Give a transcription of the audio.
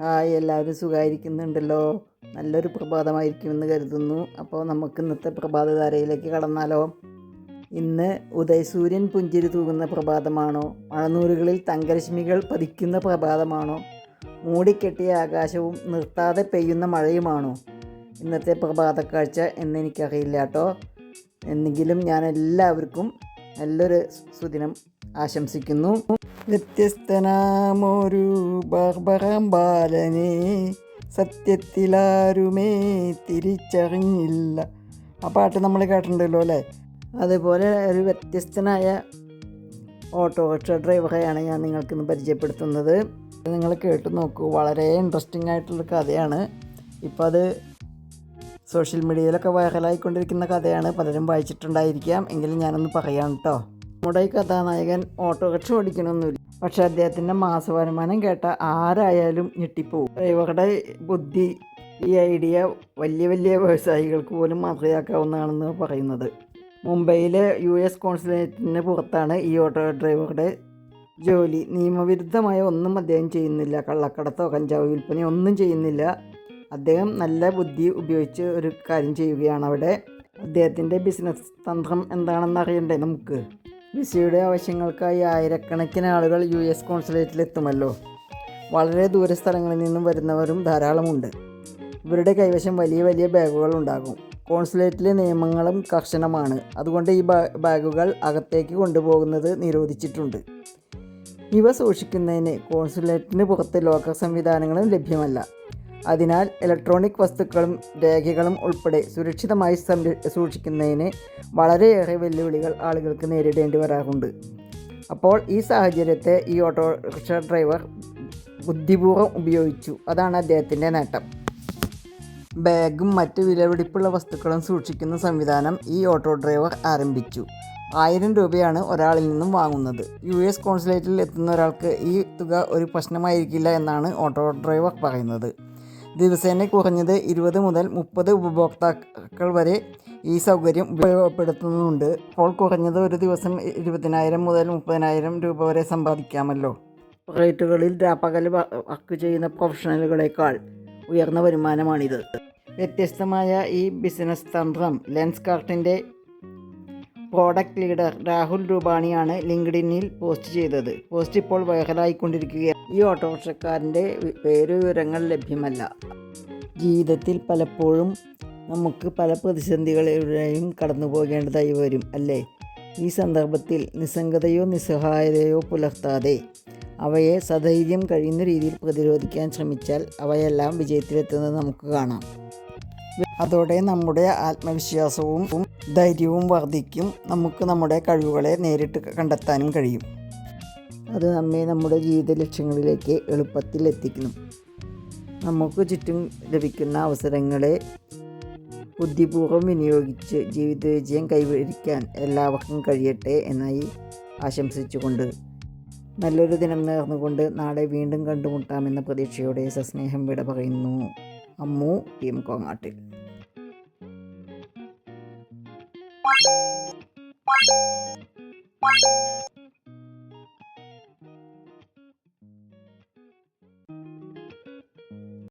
Hi എല്ലാവരും സുഖമായിരിക്കുന്നുണ്ടല്ലോ നല്ലൊരു പ്രഭാതമായിരിക്കുമെന്ന് കരുതുന്നു. അപ്പോൾ നമുക്ക് ഇന്നത്തെ പ്രഭാതധാരയിലേക്ക് കടന്നാലോ? ഇന്ന് ഉദയസൂര്യൻ പുഞ്ചിരി തൂകുന്ന പ്രഭാതമാണോ? മഴനൂറുകളിൽ തങ്കരശ്മികൾ പതിക്കുന്ന പ്രഭാതമാണോ? മൂടിക്കെട്ടിയ ആകാശവും നിർത്താതെ പെയ്യുന്ന മഴയുമാണോ? ഇന്നത്തെ പ്രഭാത കാഴ്ച എന്നെനിക്കറിയില്ല കേട്ടോ. എന്നെങ്കിലും ഞാൻ എല്ലാവർക്കും നല്ലൊരു സുദിനം ആശംസിക്കുന്നു. വ്യത്യസ്തനാമൊരു ബർബറാം ബാലനെ സത്യത്തിലാരുമേ തിരിച്ചറിഞ്ഞില്ല. ആ പാട്ട് നമ്മൾ കേട്ടിട്ടുണ്ടല്ലോ അല്ലേ? അതുപോലെ ഒരു വ്യത്യസ്തനായ ഓട്ടോറിക്ഷ ഡ്രൈവറെയാണ് ഞാൻ നിങ്ങൾക്കിന്ന് പരിചയപ്പെടുത്തുന്നത്. നിങ്ങൾ കേട്ട് നോക്കൂ വളരെ ഇൻട്രസ്റ്റിംഗ് ആയിട്ടുള്ള കഥയാണ്. ഇപ്പോൾ അത് സോഷ്യൽ മീഡിയയിലൊക്കെ വൈറലായിക്കൊണ്ടിരിക്കുന്ന കഥയാണ്. പലരും വായിച്ചിട്ടുണ്ടായിരിക്കാം. എങ്കിലും ഞാനൊന്ന് പറയാം കേട്ടോ. നമ്മുടെ ഈ കഥാനായകൻ ഓട്ടോറിക്ഷ ഓടിക്കണമെന്നില്ല പക്ഷെ അദ്ദേഹത്തിന്റെ മാസവരുമാനം കേട്ട ആരായാലും ഞെട്ടിപ്പോവും. ഡ്രൈവറുടെ ബുദ്ധി ഈ ഐഡിയ വലിയ വലിയ വ്യവസായികൾക്ക് പോലും മാതൃകയാക്കാവുന്നതാണെന്ന് പറയുന്നത്. മുംബൈയിലെ യു എസ് കോൺസുലേറ്റിന് പുറത്താണ് ഈ ഓട്ടോ ഡ്രൈവറുടെ ജോലി. നിയമവിരുദ്ധമായ ഒന്നും അദ്ദേഹം ചെയ്യുന്നില്ല. കള്ളക്കടത്തോ കഞ്ചാവ് വിൽപ്പനയോ ഒന്നും ചെയ്യുന്നില്ല. അദ്ദേഹം നല്ല ബുദ്ധി ഉപയോഗിച്ച് ഒരു കാര്യം ചെയ്യുകയാണ് അവിടെ. അദ്ദേഹത്തിന്റെ ബിസിനസ് തന്ത്രം എന്താണെന്ന് അറിയണ്ടേ നമുക്ക്? വിസയുടെ ആവശ്യങ്ങൾക്കായി ആയിരക്കണക്കിന് ആളുകൾ യു എസ് കോൺസുലേറ്റിലെത്തുമല്ലോ. വളരെ ദൂര സ്ഥലങ്ങളിൽ നിന്നും വരുന്നവരും ധാരാളമുണ്ട്. ഇവരുടെ കൈവശം വലിയ വലിയ ബാഗുകൾ ഉണ്ടാകും. കോൺസുലേറ്റിലെ നിയമങ്ങളും കർശനമാണ്. അതുകൊണ്ട് ഈ ബാഗുകൾ അകത്തേക്ക് കൊണ്ടുപോകുന്നത് നിരോധിച്ചിട്ടുണ്ട്. ഇവ സൂക്ഷിക്കുന്നതിന് കോൺസുലേറ്റിന് പുറത്ത് ലോക്കർ സംവിധാനങ്ങളും ലഭ്യമല്ല. അതിനാൽ ഇലക്ട്രോണിക് വസ്തുക്കളും രേഖകളും ഉൾപ്പെടെ സുരക്ഷിതമായി സംര സൂക്ഷിക്കുന്നതിന് വളരെയേറെ വെല്ലുവിളികൾ ആളുകൾക്ക് നേരിടേണ്ടി വരാറുണ്ട്. അപ്പോൾ ഈ സാഹചര്യത്തെ ഈ ഓട്ടോറിക്ഷ ഡ്രൈവർ ബുദ്ധിപൂർവം ഉപയോഗിച്ചു. അതാണ് അദ്ദേഹത്തിന്റെ നേട്ടം. ബാഗും മറ്റ് വിലപിടിപ്പുള്ള വസ്തുക്കളും സൂക്ഷിക്കുന്ന സംവിധാനം ഈ ഓട്ടോ ഡ്രൈവർ ആരംഭിച്ചു. ആയിരം രൂപയാണ് ഒരാളിൽ നിന്നും വാങ്ങുന്നത്. യു എസ് കോൺസുലേറ്റിൽ എത്തുന്ന ഒരാൾക്ക് ഈ തുക ഒരു പ്രശ്നമായിരിക്കില്ല എന്നാണ് ഓട്ടോ ഡ്രൈവർ പറയുന്നത്. ദിവസേന കുറഞ്ഞത് ഇരുപത് മുതൽ മുപ്പത് ഉപഭോക്താക്കൾ വരെ ഈ സൗകര്യം ഉപയോഗപ്പെടുത്തുന്നുണ്ട്. അപ്പോൾ കുറഞ്ഞത് ഒരു ദിവസം ഇരുപതിനായിരം മുതൽ മുപ്പതിനായിരം രൂപ വരെ സമ്പാദിക്കാമല്ലോ. റേറ്റുകളിൽ രാപ്പകൽ വർക്ക് ചെയ്യുന്ന പ്രൊഫഷണലുകളേക്കാൾ ഉയർന്ന വരുമാനമാണിത്. വ്യത്യസ്തമായ ഈ ബിസിനസ് തന്ത്രം ലെൻസ് കാർട്ടിന്റെ പ്രോഡക്റ്റ് ലീഡർ രാഹുൽ രൂപാണിയാണ് ലിങ്ക്ഡിനിൽ പോസ്റ്റ് ചെയ്തത്. പോസ്റ്റ് ഇപ്പോൾ വൈറലായിക്കൊണ്ടിരിക്കുകയാണ്. ഈ ഓട്ടോറിക്ഷക്കാരന്റെ പേര് വിവരങ്ങൾ ലഭ്യമല്ല. ജീവിതത്തിൽ പലപ്പോഴും നമുക്ക് പല പ്രതിസന്ധികളിലൂടെയും കടന്നു പോകേണ്ടതായി വരും അല്ലേ? ഈ സന്ദർഭത്തിൽ നിസ്സംഗതയോ നിസ്സഹായതയോ പുലർത്താതെ അവയെ സധൈര്യം കഴിയുന്ന രീതിയിൽ പ്രതിരോധിക്കാൻ ശ്രമിച്ചാൽ അവയെല്ലാം വിജയത്തിലെത്തുന്നത് നമുക്ക് കാണാം. അതോടെ നമ്മുടെ ആത്മവിശ്വാസവും ധൈര്യവും വർദ്ധിക്കും നമുക്ക് നമ്മുടെ കഴിവുകളെ നേരിട്ട് കണ്ടെത്താനും കഴിയും. അത് നമ്മെ നമ്മുടെ ജീവിത ലക്ഷ്യങ്ങളിലേക്ക് എളുപ്പത്തിൽ എത്തിക്കുന്നു. നമുക്ക് ചുറ്റും ലഭിക്കുന്ന അവസരങ്ങളെ ബുദ്ധിപൂർവം വിനിയോഗിച്ച് ജീവിത വിജയം കൈവരിക്കാൻ എല്ലാവർക്കും കഴിയട്ടെ എന്നായി ആശംസിച്ചുകൊണ്ട് നല്ലൊരു ദിനം നേർന്നുകൊണ്ട് നാളെ വീണ്ടും കണ്ടുമുട്ടാമെന്ന പ്രതീക്ഷയോടെ സസ്നേഹം വിട പറയുന്നു. അമ്മു ടീം കോങ്ങാട്ടിൽ. Bye.